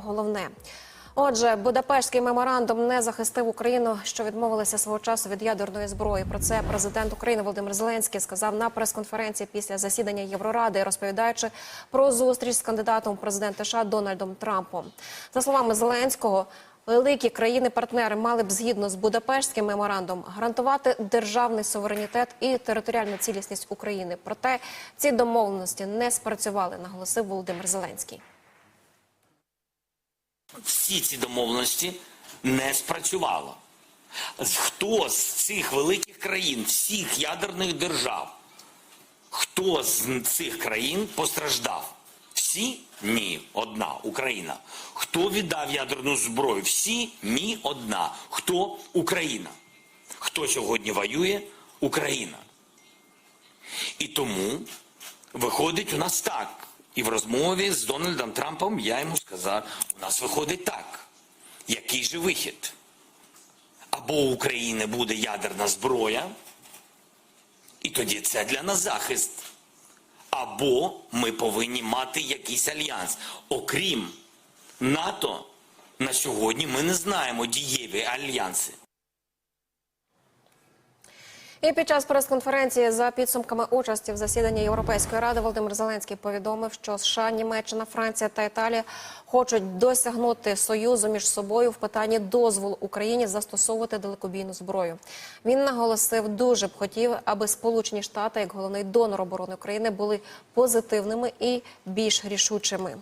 Головне. Отже, Будапештський меморандум не захистив Україну, що відмовилися свого часу від ядерної зброї. Про це президент України Володимир Зеленський сказав на прес-конференції після засідання Євроради, розповідаючи про зустріч з кандидатом у президенти США Дональдом Трампом. За словами Зеленського, великі країни-партнери мали б згідно з Будапештським меморандумом гарантувати державний суверенітет і територіальну цілісність України. Проте ці домовленості не спрацювали, наголосив Володимир Зеленський. Всі ці домовленості не спрацювало. Хто з цих великих країн, всіх ядерних держав, хто з цих країн постраждав? Всі? Ні, одна Україна. Хто віддав ядерну зброю? Всі? Ні, одна. Хто? Україна. Хто сьогодні воює? Україна. І тому виходить у нас так. І в розмові з Дональдом Трампом я йому сказав: у нас виходить так. Який же вихід? Або у України буде ядерна зброя, і тоді це для нас захист. Або ми повинні мати якийсь альянс. Окрім НАТО, на сьогодні ми не знаємо дієві альянси. І під час прес-конференції за підсумками участі в засіданні Європейської ради Володимир Зеленський повідомив, що США, Німеччина, Франція та Італія хочуть досягнути союзу між собою в питанні дозволу Україні застосовувати далекобійну зброю. Він наголосив, дуже б хотів, аби Сполучені Штати, як головний донор оборони України, були позитивними і більш рішучими.